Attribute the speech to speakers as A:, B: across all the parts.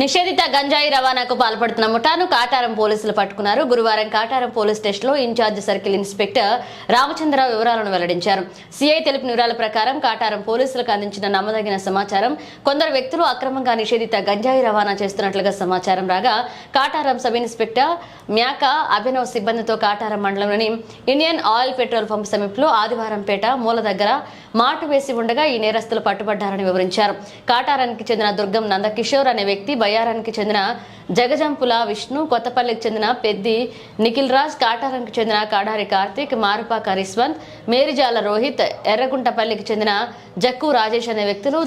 A: నిషేధిత గంజాయి రవాణాకు పాల్పడుతున్న ముఠాను కాటారం పోలీసులు పట్టుకున్నారు. గురువారం కాటారం పోలీస్ స్టేషన్లో ఇన్ఛార్జ్ సర్కిల్ ఇన్స్పెక్టర్ రామచంద్రరావు వివరాలను వెల్లడించారు. సిఐ తెలిపిన వివరాల ప్రకారం కాటారం పోలీసులకు అందించిన నమ్మదగిన సమాచారం కొందరు వ్యక్తులు అక్రమంగా నిషేధిత గంజాయి రవాణా చేస్తున్నట్లుగా సమాచారం రాగా కాటారం సబ్ ఇన్స్పెక్టర్ మ్యాక అభినవ్ సిబ్బందితో కాటారం మండలంలోని ఇండియన్ ఆయిల్ పెట్రోల్ పంప్ సమీపంలో ఆదివారం పేట మూల దగ్గర మాటు వేసి ఉండగా ఈ నేరస్తులు పట్టుబడ్డారని వివరించారు. కాటారానికి చెందిన దుర్గం నందకిషోర్ అనే వ్యక్తి బయ్యారానికి చెందిన జగజంపుల విష్ణు కొత్తపల్లికి చెందిన పెద్ది నిఖిల్ రాజ్ కాటారానికి చెందిన కాడారి కార్తీక్ మారుపాక రిస్వంత్ మేరిజాల రోహిత్ ఎర్రగుంటపల్లికి చెందిన జక్కు రాజేష్ అనే వ్యక్తులు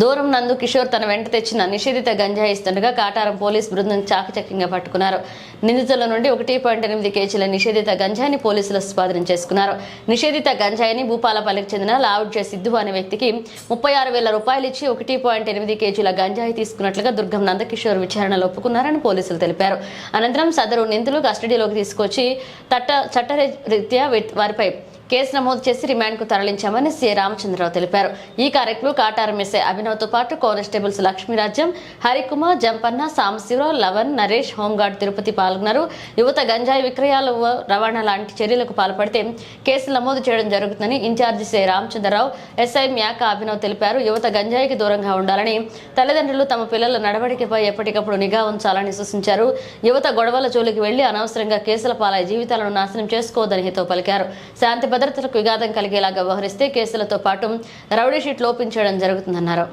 A: దూరం నందు కిషోర్ తన వెంట తెచ్చిన నిషేధిత గంజాయి ఇస్తుండగా కాటారం పోలీస్ బృందం చాకచక్యంగా పట్టుకున్నారు. నిందితుల నుండి ఒకటి పాయింట్ ఎనిమిది కేజీల నిషేధిత గంజాయిని పోలీసులు స్వాధీనం చేసుకున్నారు. నిషేధిత గంజాయిని భూపాలపల్లికి చెందిన లావుడ్జే సిద్ధు అనే వ్యక్తికి ముప్పై ఆరు వేల రూపాయలు ఇచ్చి ఒకటి పాయింట్ ఎనిమిది కేజీల గంజాయి తీసుకున్నట్లుగా దుర్గం నందకిషోర్ విచారణలో ఒప్పుకున్నారని పోలీసులు తెలిపారు. అనంతరం సదరు నిందితులు కస్టడీలోకి తీసుకొచ్చి తట్ట చట్టరీత్యా వారిపై కేసు నమోదు చేసి రిమాండ్కు తరలించామని సీఐ రామచంద్రరావు తెలిపారు. ఈ కార్యక్రమంలో కాటారం ఎస్ఐ అభినవ్తో పాటు constables Lakshmirajyam Harikumar Jampanna Sambasivarao Lavan Naresh home guard Tirupati పాల్గొన్నారు. యువత గంజాయి విక్రయాలు రవాణా లాంటి చర్యలకు పాల్పడితే కేసులు నమోదు చేయడం జరుగుతుందని incharge CI Ramachandra Rao SI Myaka Abhinav తెలిపారు. యువత గంజాయికి దూరంగా ఉండాలని తల్లిదండ్రులు తమ పిల్లల నడవడికపై ఎప్పటికప్పుడు నిఘా ఉంచాలని సూచించారు. యువత గొడవల జోలికి వెళ్ళి అనవసరంగా కేసుల పాలై జీవితాలను నాశనం చేసుకోవద్దని హితో పలికారు. శాంతి భద్రతకు విఘాతం కలిగేలాగా వ్యవహరిస్తే కేసులతో పాటు రౌడీ షీట్ లోపించడం జరుగుతుందన్నారు.